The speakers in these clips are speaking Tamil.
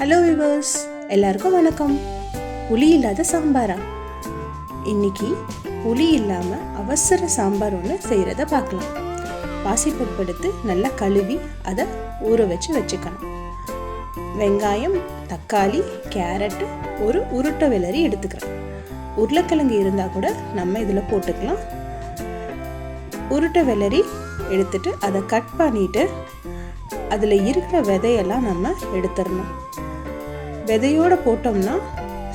ஹலோ விவர்ஸ் எல்லாருக்கும் வணக்கம். புளி இல்லாத சாம்பாரா? இன்னைக்கு புளி இல்லாமல் அவசர சாம்பார் ஒன்று செய்கிறத பார்க்கலாம் பாசிப்பருப்பு எடுத்து நல்லா கழுவி அதை ஊற வச்சு வச்சுக்கணும். வெங்காயம் தக்காளி கேரட்டு ஒரு உருட்டை விளரி எடுத்துக்கிறேன் உருளைக்கிழங்கு இருந்தால் கூட நம்ம இதில் போட்டுக்கலாம். உருட்டை வெள்ளரி எடுத்துட்டு அதை கட் பண்ணிட்டு அதில் இருக்கிற விதையெல்லாம் நம்ம எடுத்துடணும். விதையோடு போட்டோம்னா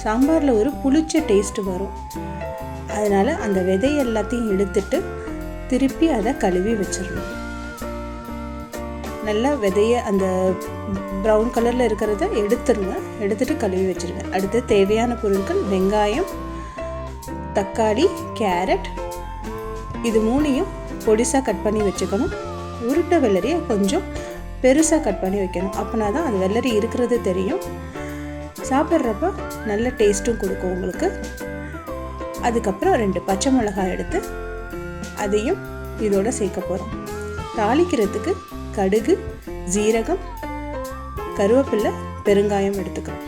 சாம்பாரில் ஒரு புளிச்ச டேஸ்ட்டு வரும். அதனால் அந்த விதை எல்லாத்தையும் எடுத்துட்டு திருப்பி அதை கழுவி வச்சிடணும். நல்லா விதைய அந்த ப்ரௌன் கலரில் இருக்கிறத எடுத்துருங்க. எடுத்துட்டு கழுவி வச்சுருங்க. அடுத்து தேவையான பொருட்கள் வெங்காயம் தக்காளி கேரட் இது மூணையும் பொடிசாக கட் பண்ணி வச்சுக்கணும். உருட்டை வெள்ளரியை கொஞ்சம் பெருசாக கட் பண்ணி வைக்கணும். அப்படின்னா தான் அது வெள்ளரி இருக்கிறது தெரியும். சாப்பிட்றப்ப நல்ல டேஸ்ட்டும் கொடுக்கும் உங்களுக்கு. அதுக்கப்புறம் ரெண்டு பச்சை மிளகாய் எடுத்து அதையும் இதோட சேர்க்க போகிறோம் தாளிக்கிறதுக்கு கடுகு ஜீரகம் கருவேப்பிலை பெருங்காயம் எடுத்துக்கிறோம்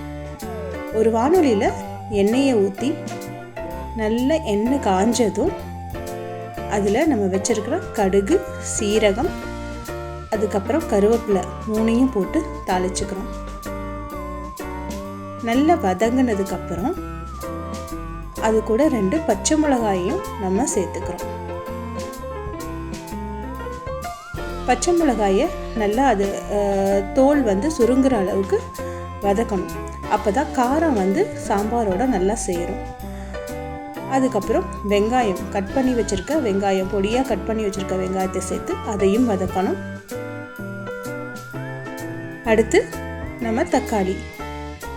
ஒரு வானொலியில் எண்ணெயை ஊற்றி நல்ல எண்ணெய் காஞ்சதும் அதில் நம்ம வச்சுருக்கிற கடுகு சீரகம் அதுக்கப்புறம் கருவேப்பிலை மூணையும் போட்டு தாளிச்சுக்கிறோம் நல்லா வதங்கினதுக்கப்புறம் அது கூட ரெண்டு பச்சை மிளகாயும் நம்ம சேர்த்துக்கிறோம். பச்சை மிளகாயை நல்லா அது தோல் வந்து சுருங்குற அளவுக்கு வதக்கணும். அப்போ தான் காரம் வந்து சாம்பாரோட நல்லா சேரும். அதுக்கப்புறம் வெங்காயம் கட் பண்ணி வச்சுருக்க வெங்காயம் பொடியாக கட் பண்ணி வச்சுருக்க வெங்காயத்தை சேர்த்து அதையும் வதக்கணும். அடுத்து நம்ம தக்காளி.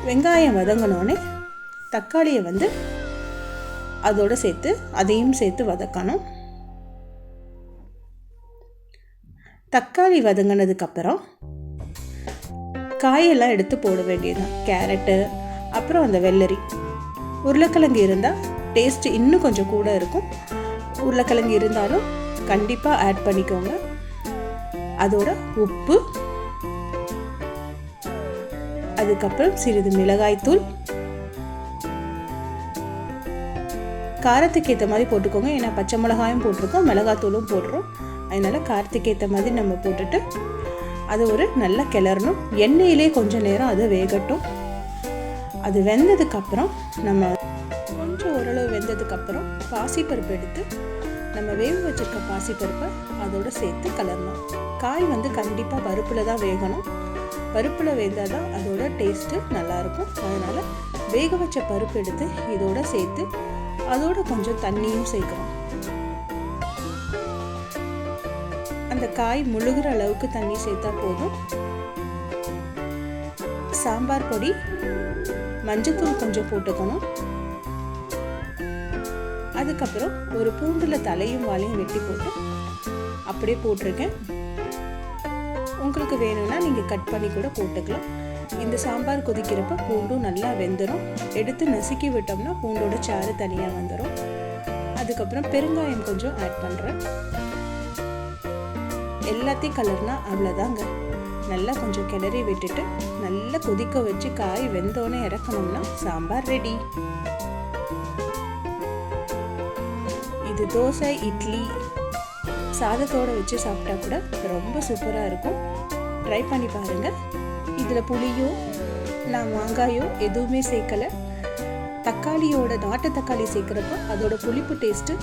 வெங்காயம் வதங்கினோடனே தக்காளியை வந்து அதோடு சேர்த்து அதையும் சேர்த்து வதக்கணும். தக்காளி வதங்கினதுக்கப்புறம் காயெல்லாம் எடுத்து போட வேண்டியதுதான் கேரட்டு அப்புறம் அந்த வெள்ளரி. உருளைக்கிழங்கு இருந்தால் டேஸ்ட் இன்னும் கொஞ்சம் கூட இருக்கும். உருளைக்கிழங்கு இருந்தாலும் கண்டிப்பாக ஆட் பண்ணிக்கோங்க. அதோட உப்பு அதுக்கப்புறம் சிறிது மிளகாய்த்தூள் காரத்துக்கு ஏற்ற மாதிரி போட்டுக்கோங்க. ஏன்னா பச்சை மிளகாயும் போட்டிருக்கோம் மிளகாத்தூளும் போடுறோம். அதனால் காரத்துக்கு ஏற்ற மாதிரி நம்ம போட்டுட்டு அது ஒரு நல்ல கிளறணும். எண்ணெயிலே கொஞ்சம் நேரம் அது வேகட்டும். அது வெந்ததுக்கப்புறம் நம்ம கொஞ்சம் ஓரளவு வெந்ததுக்கப்புறம் பாசிப்பருப்பு எடுத்து நம்ம வேக வச்சுருக்க பாசிப்பருப்பை அதோடு சேர்த்து கலரணும் காய் வந்து கண்டிப்பாக பருப்பில் தான் வேகணும். பருப்பில் வேந்தால் தான் அதோட டேஸ்ட்டு நல்லாயிருக்கும். அதனால் வேக வச்ச பருப்பு எடுத்து இதோட சேர்த்து அதோட கொஞ்சம் தண்ணியும் சேர்க்குறோம் அந்த காய் முழுகிற அளவுக்கு தண்ணி சேர்த்தா போதும். சாம்பார் பொடி மஞ்சத்தூள் கொஞ்சம் போட்டுக்கணும். அதுக்கப்புறம் ஒரு பூண்டில் தலையும் வாலையும் வெட்டி போட்டு அப்படியே போட்டிருக்கேன். உங்களுக்கு வேணும்னா நீங்கள் கட் பண்ணி கூட போட்டுக்கலாம். இந்த சாம்பார் கொதிக்கிறப்ப பூண்டும் நல்லா வெந்துடும் எடுத்து நசுக்கி விட்டோம்னா பூண்டோட சாறு தனியாக வந்துடும் அதுக்கப்புறம் பெருங்காயம் கொஞ்சம் ஆட் பண்ணுறேன் எல்லாத்தையும் கலர்னா அவ்வளோதாங்க நல்லா கொஞ்சம் கிளறி விட்டுட்டு நல்லா கொதிக்க வச்சு காய் வெந்தோன்னே இறக்கணும்னா சாம்பார் ரெடி இது தோசை இட்லி சாதத்தோடு வச்சு சாப்பிட்டா கூட ரொம்ப சூப்பராக இருக்கும். ட்ரை பண்ணி பாருங்கள் இதில் புளியோ நான் மாங்காயோ எதுவுமே சேர்க்கலை. தக்காளியோட நாட்டு தக்காளி சேர்க்குறப்போ அதோட புளிப்பு டேஸ்ட்டு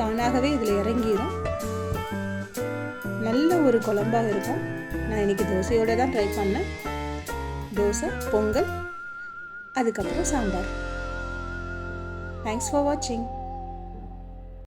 தானாகவே இதில் இறங்கிடும் நல்ல ஒரு குழம்பாக இருக்கும். நான் இன்றைக்கி தோசையோடு தான் ட்ரை பண்ணேன். தோசை பொங்கல் அதுக்கப்புறம் சாம்பார். தேங்க்ஸ் ஃபார் வாட்சிங்